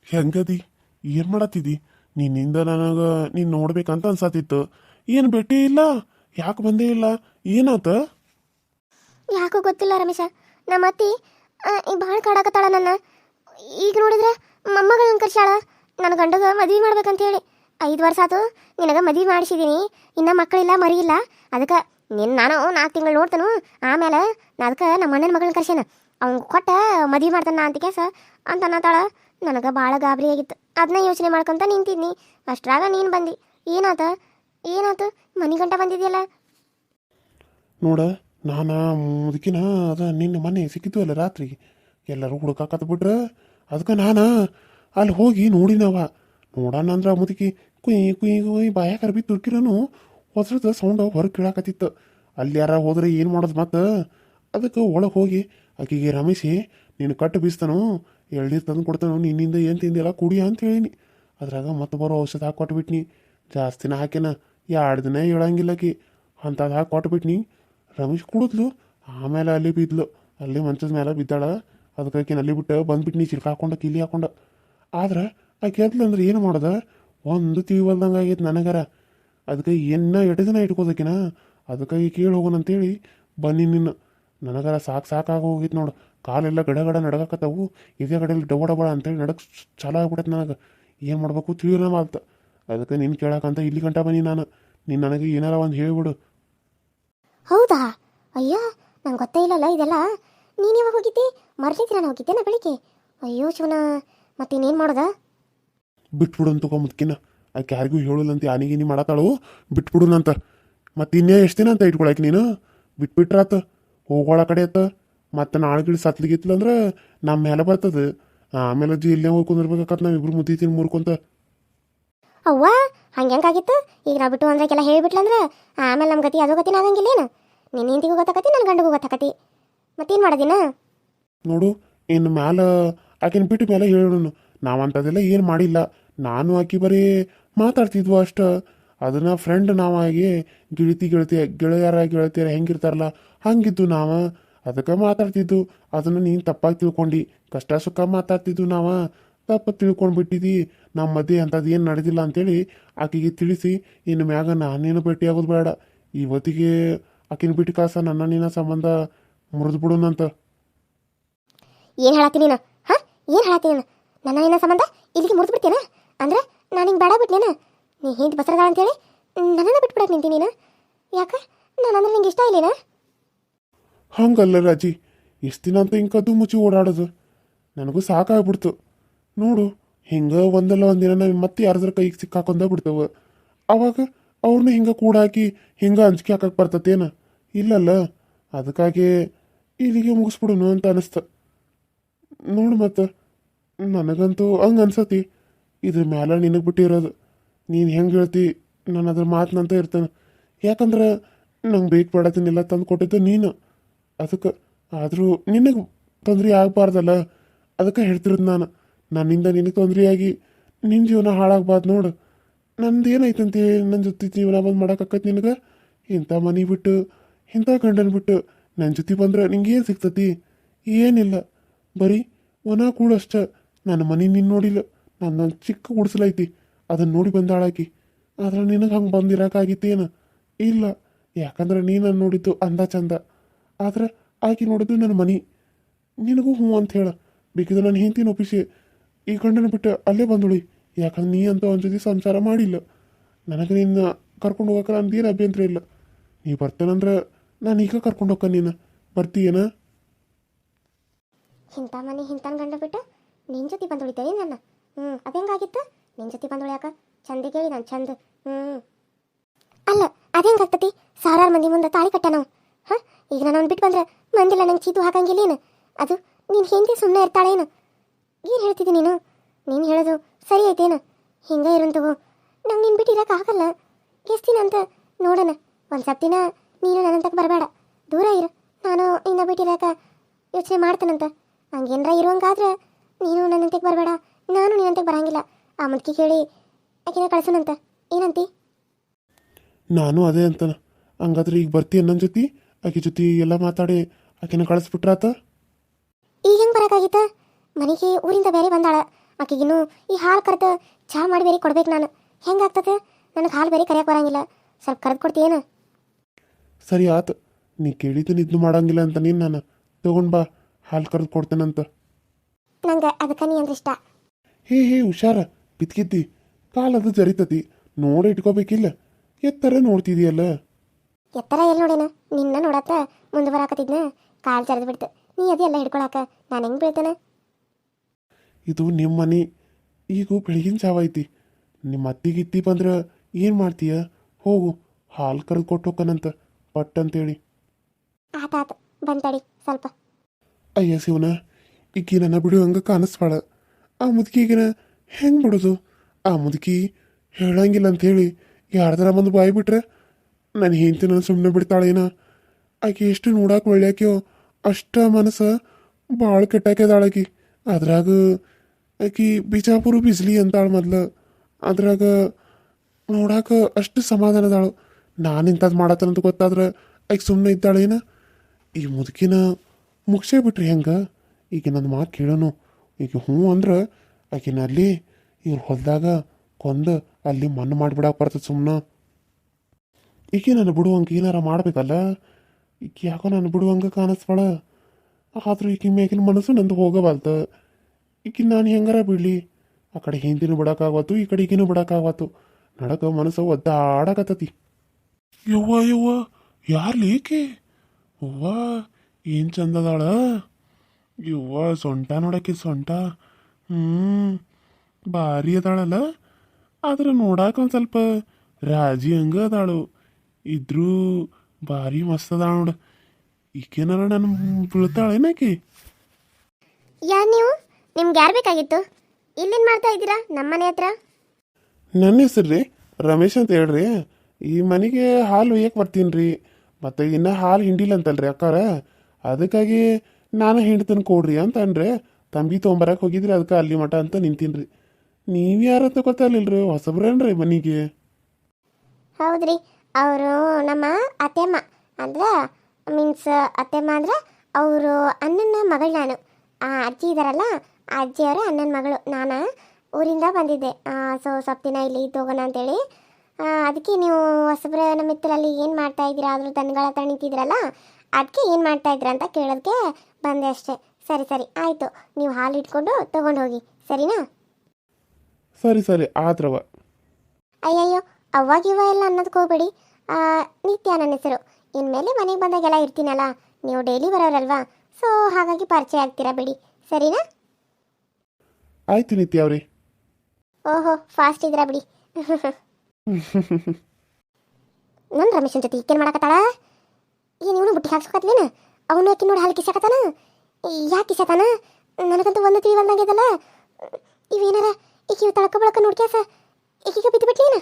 [SPEAKER 2] ಹೆಂಗದಿ ಏನ್ ಮಾಡತ್ತಿದಿ? ನಿನ್ನಿಂದ ನನಗ ನೀನ್ ನೋಡ್ಬೇಕಂತ ಅನ್ಸತ್ತಿತ್ತು ಏನ್ ಭೇಟಿ ಇಲ್ಲ? ಯಾಕೆ ಬಂದೇ ಇಲ್ಲ? ಏನಾತ?
[SPEAKER 1] ಯಾಕೋ ಗೊತ್ತಿಲ್ಲ ರಮೇಶ. ನಮ್ಮ ಅತ್ತಿ ಈ ಭಾಳ ಕಾಡಾಕತ್ತಾಳ ನನ್ನ. ಈಗ ನೋಡಿದ್ರೆ ಮೊಮ್ಮಗಳನ್ನ ಕರ್ಸಾಳ ನನ್ನ ಗಂಡಗ ಮದುವೆ ಮಾಡ್ಬೇಕಂತ ಹೇಳಿ ಐದು ವರ್ಷ ಆತು, ನಿನಗ ಮದುವೆ ಮಾಡಿಸಿದೀನಿ. ಇನ್ನ ಮಕ್ಕಳಿಲ್ಲ ಮರಿ ಇಲ್ಲ ಅದಕ್ಕೆ ನಿನ್ನ ನಾನು ನಾಲ್ಕು ತಿಂಗಳು ನೋಡ್ತಾನು. ಆಮೇಲೆ ಅದಕ್ಕೆ ನಮ್ಮ ಅಣ್ಣನ ಮಗಳನ್ನ ಕರ್ಸೇನ ಅವ್ನು ಕೊಟ್ಟ ಮದುವೆ ಮಾಡ್ತಾನ ಅಂತ ಕೇಸ ಅಂತ ಅನ್ನತಾಳ ನನಗೆ ಭಾಳ ಗಾಬರಿ ಆಗಿತ್ತು. ಅದನ್ನ ಯೋಚನೆ ಮಾಡ್ಕೊಂತ ನಿಂತಿದ್ನಿ. ಅಷ್ಟ್ರಾಗ ನೀನು ಬಂದಿ. ಏನಾತ? ಏನಾತು? ಮನೆ ಗಂಟ ಬಂದಿದೆಯಲ್ಲ?
[SPEAKER 2] ನೋಡ, ನಾನು ಮುದುಕಿನ ಅದ ನಿನ್ನ ಮನೆ ಸಿಕ್ಕಿದ್ವಲ್ಲ ರಾತ್ರಿ ಎಲ್ಲರೂ ಹುಡುಕಾಕತ್ ಬಿಟ್ರ ಅದಕ್ಕೆ ನಾನು ಅಲ್ಲಿ ಹೋಗಿ ನೋಡಿನವ. ನೋಡೋಣ ಅಂದ್ರೆ ಮುದುಕಿ ಕುಯ್ ಕುಯ್ ಕುಯ್ ಬಾಯಾಕರ ಬಿ ತುರ್ಕಿರನು ಹೊಸದ ಸೌಂಡ್ ಹೊರಗೆ ಕೇಳಾಕತ್ತಿತ್ತು. ಅಲ್ಲಿ ಯಾರ ಹೋದ್ರೆ ಏನು ಮಾಡೋದು ಮತ್ತೆ? ಅದಕ್ಕೆ ಒಳಗೆ ಹೋಗಿ ಆಕಿಗೆ, ರಮೇಶಿ, ನೀನು ಕಟ್ಟು ಬೀಸ್ತಾನು. ಎಳ್ನೀರು ತಂದು ಕೊಡ್ತಾನು. ನಿನ್ನಿಂದ ಏನು ತಿಂದಿಲ್ಲ, ಕುಡಿ ಅಂತ ಹೇಳಿನಿ. ಅದ್ರಾಗ ಮತ್ತೆ ಬರೋ ಔಷಧ ಹಾಕಿ ಕೊಟ್ಬಿಟ್ನಿ. ಜಾಸ್ತಿನ ಹಾಕಿನ ಎರಡು ದಿನ ಹೇಳಂಗಿಲ್ಲಕಿ ಅಂಥದ್ದು ಹಾಕಿ ಕೊಟ್ಬಿಟ್ನಿ. ರಮೇಶ್ ಕುಡಿದ್ಲು. ಆಮೇಲೆ ಅಲ್ಲಿ ಬಿದ್ಲು. ಅಲ್ಲಿ ಮಂಚದ ಮೇಲೆ ಬಿದ್ದಾಳ. ಅದಕ್ಕೆ ಆಕಿನ ಅಲ್ಲಿ ಬಿಟ್ಟು ಬಂದ್ಬಿಟ್ಟು ಚಿಲ್ಕ ಹಾಕೊಂಡ, ಕಿಲಿ ಹಾಕೊಂಡ. ಆದ್ರೆ ಆ ಎದ್ಲು ಅಂದ್ರೆ ಏನು ಮಾಡ್ದ? ಒಂದು ತಿಳಿವಲ್ದಂಗೆ ಆಗೈತೆ ನನಗರ. ಅದಕ್ಕೆ ಎನ್ನ ಎರಡು ದಿನ ಇಟ್ಕೋದಕ್ಕಿನ ಅದಕ್ಕೆ ಕೇಳಿ ಹೋಗೋಣ ಅಂತೇಳಿ ಬನ್ನಿ ನಿನ್ನ. ನನಗರ ಸಾಕು ಸಾಕಾಗಿ ಹೋಗಿತ್ತು ನೋಡು. ಕಾಲೆಲ್ಲ ಗಡ ಗಡ ನಡಗಕತ್ತವು. ಇದೇ ಕಡೆಯಲ್ಲಿ ಡಬ ಡಬಳ ಅಂತೇಳಿ ನಡಕ್ ಚಾಲ ಆಗ್ಬಿಟ್ಟೈತೆ ನನಗೆ. ಏನು ಮಾಡ್ಬೇಕು ತಿಳಿಯೋಣ ಮಾಡ್ತ ಅದಕ್ಕೆ ನಿನ್ನ ಕೇಳಕ್ಕಂತ ಇಲ್ಲಿ ಗಂಟ ಬನ್ನಿ ನಾನು. ನೀನು ನನಗೆ ಏನಾರ ಒಂದು ಹೇಳಿಬಿಡು.
[SPEAKER 1] ಹೌದಾ? ಅಯ್ಯ, ನಂಗೆ ಗೊತ್ತೇ ಇಲ್ಲಲ್ಲ ಇದೆಲ್ಲ. ನೀನು ಯಾವಾಗ ಹೋಗಿದ್ದೆ? ಮರ್ಲಿಕ್ಕೆ ನಾನು ನಾ ಬೆಳಿಗ್ಗೆ. ಅಯ್ಯೋ ಶಿವನ ಮತ್ತಿನ್ನೇನು ಮಾಡೋದಾ?
[SPEAKER 2] ಬಿಟ್ಬಿಡು ಅಂತ ಮುದ್ಕಿನ. ಆಕೆ ಯಾರಿಗೂ ಹೇಳಲ್ಲ ಅಂತ ಯಾನಿಗೆ ನೀ ಮಾಡತ್ತಾಳು? ಬಿಟ್ಬಿಡುನಂತ ಮತ್ತೆ ಇನ್ನೇ ಎಷ್ಟು ದಿನ ಅಂತ ಇಟ್ಕೊಳಕ್ಕೆ ನೀನು? ಬಿಟ್ಬಿಟ್ರಾತ ಹೋಗೋಳ ಕಡೆ ಆತ. ಮತ್ತೆ ನಾಳೆ ಗಿಳಿ ಸತ್ಲಿಗಿತ್ತಲ್ಲ ಅಂದ್ರೆ ನಮ್ಮ ಮೇಲೆ ಬರ್ತದೆ. ಆಮೇಲೆ ಅಜ್ಜಿ ಇಲ್ಲೇ ಹೋಗಿ ಕುಂದಿರ್ಬೇಕಾಗತ್ತೆ ನಾವು ಇಬ್ರು ಮುದ್ದಿ ತಿನ್ ಮುರ್ಕೊಂತ.
[SPEAKER 1] ಅವ್ವ ಹಂಗೆ ಹೆಂಗಾಗಿತ್ತು ಈಗ ನಾ ಬಿಟ್ಟು ಅಂದ್ರೆಲ್ಲ ಹೇಳಿಬಿಟ್ಲಂದ್ರೆ ಆಮೇಲೆ ನಮ್ಮ ಗತಿ ಅದು ಗತಿನ ಆಗಂಗಿಲ್ಲೇನು? ನಿನ್ನ ಹಿಂದಿಗೂ ಗೊತ್ತಾಕತಿ ನನ್ನ ಗಂಡಗೂ ಗೊತ್ತಾಕತಿ. ಮತ್ತೇನು ಮಾಡೋದಿನ?
[SPEAKER 2] ನೋಡು, ಇನ್ನು ಮ್ಯಾಲ ಆಕಿನ ಬಿಟ್ಟು ಮೇಲೆ ಹೇಳೋಣ ನಾವಂಥದ್ದೆಲ್ಲ ಏನು ಮಾಡಿಲ್ಲ. ನಾನು ಆಕಿ ಬರೀ ಮಾತಾಡ್ತಿದ್ವು ಅಷ್ಟ. ಅದನ್ನ ಫ್ರೆಂಡ್ ನಾವಾಗಿ ಗಿಳಿತಿ ಗೆಳತಿ ಗೆಳೆಯರ ಗೆಳತಿಯರ ಹೆಂಗಿರ್ತಾರಲ್ಲ, ಹಂಗಿದ್ದು ನಾವ. ಅದಕ್ಕೆ ಮಾತಾಡ್ತಿದ್ದು. ಅದನ್ನ ನೀನು ತಪ್ಪಾಗಿ ತಿಳ್ಕೊಂಡಿ. ಕಷ್ಟ ಸುಖ ಮಾತಾಡ್ತಿದ್ದು ನಾವ. ತಪ್ಪ ತಿಳ್ಕೊಂಡು ಬಿಟ್ಟಿದ್ದಿ ನಮ್ಮ ಮಧ್ಯೆ ಅಂಥದ್ದು ಏನು ನಡೆದಿಲ್ಲ ಅಂತೇಳಿ ಆಕೆಗೆ ತಿಳಿಸಿ, ಇನ್ನು ಮ್ಯಾಗ ನಾನೇನು ಆಗೋದು ಬೇಡ. ಇವತ್ತಿಗೆ ಆಕಿನ ಬಿಟ್ಟು ಕಾಸ ನನ್ನ ನಿನ್ನ ಸಂಬಂಧ ಮುರಿದು ಬಿಡೋಣಂತ
[SPEAKER 1] ಏನು ಹೇಳತ್ತಿ ನೀನು? ಹಾ? ಏನು ಹೇಳತ್ತಿ ನಾನು? ನನ್ನ ಏನ ಸಂಬಂಧ ಇಲ್ಲಿಗೆ ಮುರಿದು ಬಿಡ್ತೀನ ಅಂದ್ರೆ ನಾನು ಹಿಂಗೆ ಬೇಡ ಬಿಟ್ನೇನ ನೀ ಹಿಂದೆ ಬಸರದಾಳ ಅಂತೇಳಿ ನನ್ನನ್ನು ಬಿಟ್ಬಿಡಕ್ಕೆ ನಿಂತಿ ನೀನು? ಯಾಕೆ? ನಾನು ಅಂದ್ರೆ ನಿಂಗೆ ಇಷ್ಟ ಇಲ್ಲೇನ?
[SPEAKER 2] ಹಂಗಲ್ಲ ರಾಜಿ. ಎಷ್ಟು ದಿನ ಅಂತ ಹಿಂಗೆ ಕದ್ದು ಮುಚ್ಚಿ ಓಡಾಡೋದು. ನನಗೂ ಸಾಕಾಗ್ಬಿಡ್ತು. ನೋಡು ಹಿಂಗೆ ಒಂದಲ್ಲ ಒಂದಿನ ನಾವು ಮತ್ತೆ ಯಾರದ್ರ ಕೈಗೆ ಸಿಕ್ಕಾಕೊಂಡ ಬಿಡ್ತವ. ಅವಾಗ ಅವ್ರನ್ನ ಹಿಂಗೆ ಕೂಡಾಕಿ ಹಿಂಗೆ ಅಂಜಿಕೆ ಹಾಕಕ್ಕೆ ಬರ್ತತೇನ? ಇಲ್ಲಲ್ಲ? ಅದಕ್ಕಾಗಿ ಇಲ್ಲಿಗೆ ಮುಗಿಸ್ಬಿಡೋಣ ಅಂತ ಅನಿಸ್ತ. ನೋಡು ಮತ್ತೆ, ನನಗಂತೂ ಹಂಗೆ ಅನ್ಸತಿ. ಇದ್ರ ಮ್ಯಾಲ ನಿನಗೆ ಬಿಟ್ಟಿರೋದು. ನೀನು ಹೆಂಗೆ ಹೇಳ್ತಿ, ನಾನು ಅದ್ರ ಮಾತನಂತ ಇರ್ತೇನೆ. ಯಾಕಂದ್ರೆ ನಂಗೆ ಬೇಕು ಬೇಡತಿನಿಲ್ಲ ತಂದು ಕೊಟ್ಟಿದ್ದು ನೀನು. ಅದಕ್ಕೆ, ಆದರೂ ನಿನಗೆ ತೊಂದರೆ ಆಗಬಾರ್ದಲ್ಲ. ಅದಕ್ಕೆ ಹೇಳ್ತಿರೋದು ನಾನು. ನನ್ನಿಂದ ನಿನಗೆ ತೊಂದರೆಯಾಗಿ ನಿನ್ನ ಜೀವನ ಹಾಳಾಗ್ಬಾರ್ದು ನೋಡು. ನಂದು ನನ್ನ ಜೊತೆ ಜೀವನ ಬಂದು ಮಾಡೋಕ್ಕಾಕತ್ತೆ ನಿನಗೆ? ಇಂಥ ಮನೆ ಬಿಟ್ಟು, ಇಂಥ ಗಂಡನ ಬಿಟ್ಟು ನನ್ನ ಜೊತೆ ಬಂದ್ರೆ ನಿಂಗೆ ಏನು ಸಿಗ್ತತಿ? ಏನಿಲ್ಲ. ಬರೀ ಒನ ಕೂಡಷ್ಟ ನನ್ನ ಮನೆ ನೀನು ನೋಡಿಲ್ಲ. ನನ್ನ ಚಿಕ್ಕ ಗುಡಿಸಲೈತಿ. ಅದನ್ನು ನೋಡಿ ಬಂದಾಳಾಕಿ. ಆದ್ರೆ ನಿನಗೆ ಹಂಗೆ ಬಂದಿರೋಕ್ಕಾಗಿತ್ತೇನು ಇಲ್ಲ. ಯಾಕಂದ್ರೆ ನೀನು ನೋಡಿದ್ದು ಅಂದ ಚಂದ. ಆದ್ರೆ ಆಕೆ ನೋಡಿದ್ದು ನನ್ನ ಮನೆ. ನಿನಗೂ ಹ್ಞೂ ಅಂತ ಹೇಳ. ಬೇಕಿದ್ರೆ ನನ್ನ ಹೆಂಡ್ತಿನ ಒಪ್ಪಿಸಿ. ಈ ಗಂಡನ ಬಿಟ್ಟು ಅಲ್ಲೇ ಬಂದುಳಿ. ಯಾಕಂದ್ರೆ ನೀ ಅಂತ ಒಂದು ಜೊತೆ ಸಂಸಾರ ಮಾಡಿಲ್ಲ. ನನಗೆ ನಿನ್ನ ಕರ್ಕೊಂಡು ಹೋಗಕ್ಕೆ ನಂದೇನು ಅಭ್ಯಂತರ ಇಲ್ಲ. ನೀ ಬರ್ತೇನಂದ್ರೆ ನಾನು ಈಗ ಕರ್ಕೊಂಡು ಹೋಗ ನೀನು. ಬರ್ತೀಯೇನ?
[SPEAKER 1] ಇಂಥ ಮನೆ ಇಂಥನ್ ಗಂಡ ಬಿಟ್ಟು ನಿನ್ನ ಜೊತೆ ಬಂದು ಉಳಿತೇವೆ ನನ್ನ? ಹ್ಞೂ ಅದು ಹೆಂಗಾಗಿತ್ತು? ನಿನ್ನ ಜೊತೆ ಬಂದು ಉಳಿಯಾಕ ಚಂದ ಕೇಳಿ ನಾನು ಚಂದ. ಹ್ಞೂ ಅಲ್ಲ, ಅದು ಹೆಂಗಾಗ್ತತಿ? ಸಾವಿರಾರು ಮಂದಿ ಮುಂದೆ ತಾಳಿ ಕಟ್ಟ ನಾವು ಹಾಂ? ಈಗ ನಾನು ಬಿಟ್ಟು ಬಂದ್ರೆ ಮಂದಿಲ್ಲ, ನಂಗೆ ಚೀತು ಹಾಕಂಗಿಲ್ಲೇನು ಅದು ನೀನು ಹೆಂಡತಿ ಸುಮ್ಮನೆ ಇರ್ತಾಳೇನು ಏನು? ಹೇಳ್ತಿದ್ದಿ ನೀನು? ನೀನು ಹೇಳೋದು ಸರಿ ಐತೇನು ಹಿಂಗೆ ಇರಂತವು ನಂಗೆ ನಿನ್ ಬಿಟ್ಟು ಇರಕ್ಕೆ ಆಗಲ್ಲ. ಎಷ್ಟು ದಿನ ಅಂತ ನೋಡೋಣ. ಒಂದು ಸ್ವಲ್ಪ ನೀನು ನನ್ನಂತಕ್ಕೆ ಬರಬೇಡ. ದೂರ ಇರು. ನಾನು ಇನ್ನ ಬಿಟ್ಟಿರಾಕ ಯೋಚನೆ ಮಾಡ್ತೇನಂತ. ಹಂಗೇನರ ಇರುವಂಗಾದ್ರೆ ನೀನು ನನ್ನಂತಕ್ಕೆ ಬರಬೇಡ. ನಾನು ನಿನ್ನಂತೆಗೆ ಬರಂಗಿಲ್ಲ. ಆ ಮುದುಕಿ ಕೇಳಿ ಆಕಿನ ಕಳ್ಸನಂತ ಏನಂತಿ?
[SPEAKER 2] ನಾನು ಅದೇ ಅಂತಾನ. ಹಂಗಾದ್ರೆ ಈಗ ಬರ್ತೀಯ ನನ್ನ ಜೊತೆ? ಆಕೆ ಜೊತೆ ಎಲ್ಲ ಮಾತಾಡಿ ಆಕೆನ ಕಳಿಸ್ಬಿಟ್ರಾತ?
[SPEAKER 1] ಈಗ ಹೆಂಗೆ ಬರೋಕ್ಕಾಗಿತ್ತ ಮನೆಗೆ ಊರಿಂದ ಬೇರೆ ಬಂದಾಳ. ಆಕೆಗಿನ್ನು ಈ ಹಾಲು ಕರೆದು ಚಹಾ ಮಾಡಿ ಬೇರೆ ಕೊಡ್ಬೇಕು ನಾನು. ಹೆಂಗಾಗ್ತದೆ ನನಗೆ ಹಾಲು ಬೇರೆ ಕರೆಯಕ್ಕೆ ಬರಂಗಿಲ್ಲ. ಸ್ವಲ್ಪ ಕರೆದು ಕೊಡ್ತೀಯೇನು?
[SPEAKER 2] ಸರಿ ಆತು ನೀ ಕೇಳಿದ್ದು ನಿದ್ದು ಮಾಡಂಗಿಲ್ಲ ಅಂತ ನೀನು ನಾನು ತಗೊಂಡ್ ಬಾ ಹಾಲು ಕರೆದು ಕೊಡ್ತೇನಂತ
[SPEAKER 1] ನಂಗೆ ಅದಕ್ಕೆ ನೀ ಅಂದ್ರೆ ಇಷ್ಟ.
[SPEAKER 2] ಹೇ ಹೇ ಹುಷಾರ ಬಿತ್ಕಿದ್ದಿ ಕಾಲದು ಜರಿತತಿ ನೋಡಿ ಇಟ್ಕೋಬೇಕಿಲ್ಲ. ಎತ್ತರ ನೋಡ್ತಿದೀಯಲ್ಲ.
[SPEAKER 1] ಎತ್ತರ ಎಲ್ಲಿ ನೋಡೇನ? ನಿನ್ನ ನೋಡತ್ತ ಮುಂದೆ ಬರಾಕತ್ತಿದ್ನ ಕಾಲು ಜರಿದು ಬಿಡ್ತ. ನೀ ಅದೆಲ್ಲ ಹಿಡ್ಕೊಳಕ ನಾನು ಹೆಂಗೆ ಬೀಳ್ತೇನೆ?
[SPEAKER 2] ಇದು ನಿಮ್ಮ ಮನೆ ಈಗೂ ಬೆಳಗಿನ ಜಾವ ಐತಿ. ನಿಮ್ಮ ಅತ್ತಿಗಿತ್ತಿ ಬಂದ್ರೆ ಏನು ಮಾಡ್ತೀಯ? ಹೋಗು ಹಾಲು ಕರೆದು ಕೊಟ್ಟು ಹೋಗ್ಕನಂತ ಪಟ್ ಅಂತೇಳಿ
[SPEAKER 1] ಆತಾತ ಬಂತಡಿ ಸ್ವಲ್ಪ.
[SPEAKER 2] ಅಯ್ಯ ಶಿವನ ಈಕಿ ನನ್ನ ಬಿಡು ಹಂಗೆ ಕಾಣಿಸ್ಬಾಳ ಆ ಮುದುಕಿಗಿನ ಹೆಂಗೆ ಬಿಡೋದು? ಆ ಮುದುಕಿ ಹೇಳಂಗಿಲ್ಲ ಅಂಥೇಳಿ ಯಾರ್ದಾರ ಬಂದು ಬಾಯಿ ಬಿಟ್ರೆ ನನ್ನ ಹೆಂಡತಿ ನನ್ನ ಸುಮ್ಮನೆ ಬಿಡ್ತಾಳೇನ. ಆಕೆ ಎಷ್ಟು ನೋಡಕ್ಕೆ ಒಳ್ಳೆಯಾಕ್ಯೋ ಅಷ್ಟ ಮನಸ್ಸು ಭಾಳ ಕೆಟ್ಟಾಕ್ಯದಾಳಾಕಿ. ಅದ್ರಾಗ ಆಕಿ ಬಿಜಾಪುರ ಬಿಜ್ಲಿ ಅಂತಾಳ ಮೊದ್ಲು. ಅದ್ರಾಗ ನೋಡಾಕ ಅಷ್ಟು ಸಮಾಧಾನದಾಳು. ನಾನು ಇಂಥದ್ದು ಮಾಡತ್ತನಂತ ಗೊತ್ತಾದ್ರೆ ಆಕೆ ಸುಮ್ಮನೆ ಇದ್ದಾಳೇನ ಈ ಮುದುಕಿನ ಮುಗಿಸೇ ಬಿಟ್ರಿ ಹೆಂಗೆ? ಈಗ ನನ್ನ ಮಾತು ಕೇಳೋನು. ಈಗ ಹ್ಞೂ ಅಂದ್ರೆ ಆಕಿನ ಅಲ್ಲಿ ಇವ್ರ ಹೊಲದಾಗ ಕೊಂದು ಅಲ್ಲಿ ಮಣ್ಣು ಮಾಡಿಬಿಡಕ್ಕೆ ಬರ್ತದೆ ಸುಮ್ಮನೆ ಈಕೆ ನಾನು ಬಿಡುವಂಗೆ ಏನಾರ ಮಾಡಬೇಕಲ್ಲ? ಈಕೆ ಯಾಕೋ ನಾನು ಬಿಡುವಂಗೆ ಕಾಣಿಸ್ಬಾಳ ಆದರೂ ಈಕೆ ಮೇಕಿನ ಮನಸ್ಸು ನಂದು ಹೋಗಬಾರ್ದ ಈಕಿನ ನಾನು ಹೆಂಗಾರ ಬಿಡಲಿ ಆ ಕಡೆ ಹಿಂದಿನೂ ಬಿಡೋಕ್ಕಾಗತ್ತು ಈ ಕಡೆ ಈಗಿನೂ ಬಿಡೋಕ್ಕಾಗತ್ತು ನಡಕ ಮನಸ್ಸು ಒದ್ದಾಡಕತ್ತತಿ. ಯವ್ವ ಯವ್ವ ಯಾರು ಈಕೆ? ಅವ್ವ ಏನು ಚಂದದಾಳ? ಯವ್ವ ಸೊಂಟ ನೋಡಕ್ಕೆ ಸೊಂಟ. ಹ್ಞೂ ಭಾರಿ ಅದಾಳಲ್ಲ. ಆದ್ರೆ ನೋಡಾಕ ಒಂದು ಸ್ವಲ್ಪ ರಾಜಿ ಹಂಗ ಅದಾಳು. ಇದ್ರೂ ಭಾರಿ ಮಸ್ತ್ ಅದಾಳ ನೋಡು. ಈಕೇನಾರ ನನ್ನ ಬೀಳ್ತಾಳೇನಾಕಿ
[SPEAKER 1] ಯಾರು ನೀವು? ನಿಮ್ಗೆ ಯಾರು ಬೇಕಾಗಿತ್ತು? ಇಲ್ಲೇನು ಮಾಡ್ತಾ ಇದ್ದೀರಾ? ನಮ್ಮ ಮನೆ ಹತ್ರ?
[SPEAKER 2] ನನ್ನ ಹೆಸರು ರೀ ರಮೇಶ್ ಅಂತ ಹೇಳ್ರಿ. ಈ ಮನೆಗೆ ಹಾಲು ಒಯ್ಯಕ್ಕೆ ಬರ್ತೀನಿ ರೀ ಮತ್ತು ಇನ್ನೂ ಹಾಲು ಹಿಂಡಿಲ್ಲ ಅಂತಲ್ರಿ ಅಕ್ಕಾರ. ಅದಕ್ಕಾಗಿ ನಾನು ಹಿಂಡ್ತೀನಿ ಕೊಡ್ರಿ ಅಂತ ಅನ್ರಿ ತಂಬಿ ತೊಗೊಂಬರಕ್ಕೆ ಹೋಗಿದ್ರಿ ಅದಕ್ಕೆ ಅಲ್ಲಿ ಮಠ ಅಂತ ನಿಂತೀನಿ ರೀ ನೀವು ಗೊತ್ತಾಗಲಿಲ್ಲ ರೀ ಹೊಸಬ್ರೇನ್ರಿ ಮನೆಗೆ?
[SPEAKER 1] ಹೌದ್ರಿ. ಅವರು ನಮ್ಮ ಅತ್ತೆಮ್ಮ. ಅಂದ್ರೆ ಮೀನ್ಸ್ ಅತ್ತೆಮ್ಮ ಅಂದ್ರೆ ಅವರು ಅಣ್ಣನ ಮಗಳು ನಾನು. ಆ ಅಜ್ಜಿ ಇದಾರಲ್ಲ ಆ ಅಜ್ಜಿಯವರ ಅಣ್ಣನ ಮಗಳು. ನಾನು ಊರಿಂದ ಬಂದಿದ್ದೆ. ಸೊ, ಸ್ವಲ್ಪ ದಿನ ಇಲ್ಲಿ ತಗೋಣ ಅಂತೇಳಿ. ಅದಕ್ಕೆ ನೀವು ಹೊಸಬ್ರ ಮಿತ್ರಲ್ಲಿ ಮಿತ್ರರಲ್ಲಿ ಏನು ಮಾಡ್ತಾ ಇದ್ದೀರಾ? ಆದರೂ ದನಗಳ ಹತ್ರ ನಿಂತಿದ್ರಲ್ಲ ಅದಕ್ಕೆ ಏನು ಮಾಡ್ತಾ ಇದ್ದೀರಾ ಅಂತ ಕೇಳೋದಕ್ಕೆ ಬಂದೆ ಅಷ್ಟೇ. ಸರಿ ಸರಿ ಆಯಿತು. ನೀವು ಹಾಲು ಇಟ್ಕೊಂಡು ತೊಗೊಂಡು ಹೋಗಿ. ಸರಿನಾ?
[SPEAKER 2] ಸರಿ ಸರಿ ಆದ್ರವ
[SPEAKER 1] ಅಯ್ಯಯ್ಯೋ ಅವಾಗ ಇವ ಎಲ್ಲ ಅನ್ನೋದಕ್ಕೆ ಹೋಗ್ಬೇಡಿ. ನಿತ್ಯ ನನ್ನ ಹೆಸರು. ಇನ್ಮೇಲೆ ಮನೆಗೆ ಬಂದಾಗೆಲ್ಲ ಇರ್ತೀನಲ್ಲ ನೀವು ಡೈಲಿ ಬರೋರಲ್ವಾ? ಸೊ ಹಾಗಾಗಿ ಪರಿಚಯ ಆಗ್ತೀರಾ ಬಿಡಿ. ಸರಿನಾ?
[SPEAKER 2] ಆಯ್ತು ನಿತ್ಯ ಅವ್ರಿ.
[SPEAKER 1] ಓಹೋ ಫಾಸ್ಟ್ ಇದ್ದೀರಾ ಬಿಡಿ. ನನ್ನ ರಮೇಶನ್ ಜೊತೆ ಈಕೇನು ಮಾಡಕತ್ತಾಳ? ಏನು ಇವನು ಬುಟ್ಟಿ ಹಾಕ್ಸ್ಕೊತ್ಲೇನ ಅವನು ಆಕಿ ನೋಡಿ ಹಾಲು ಕಿಸಾಕತ್ತಾನ ಯಾಕೆ ಕಿಸಾತಾನ ನನಗಂತೂ ಒಂದು ತಿಳಿವಲ್ದಂಗಿದಲ್ಲ ಇವೇನಾರ ಈಕಿ ತಳಕ ಬಳಕ ನೋಡ್ಕ್ಯಾಸ? ಈಕೀಗ ಬಿದ್ದು ಬಿಟ್ಲೇನ